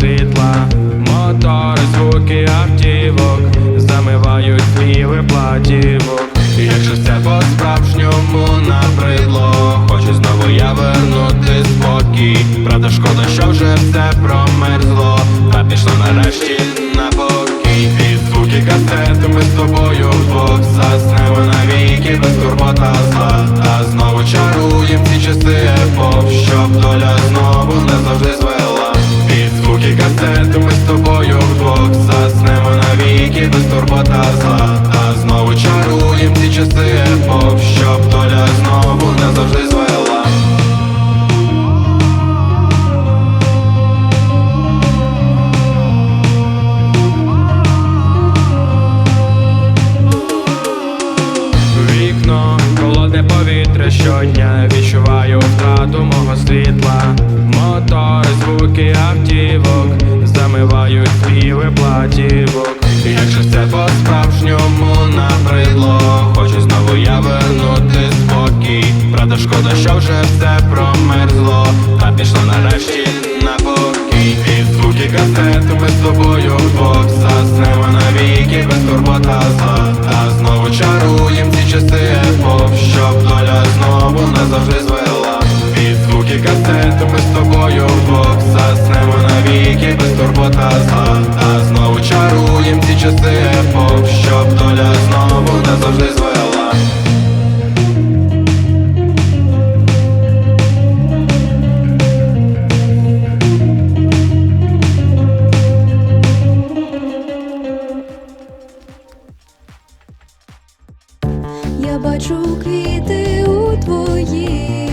світла, мотори, звуки автівок, замивають сліви виплатівок Як же по-справжньому набридло, хочу знову я вернути спокій. Правда, шкода, що вже все промерзло, та пішло нарешті на боки. І звуки касети ми з тобою вдвох заснемо зла, а знову чаруєм ті часи епох Щоб доля знову не завжди звела. Вікно, холодне повітря щодня Відчуваю втрату мого світла, мотор, звуки автівок, замивають співи платівок. Вже все промерзло. Та пішло нарешті на покій. І звуки касету ми з тобою вдвох Заснемо навіки без турбота зла Та знову чаруєм ці часи епох Щоб доля знову назавжди звела. Під звуки касету ми з тобою вдвох Заснемо навіки без турбота зла я бачу квіти у твоїй.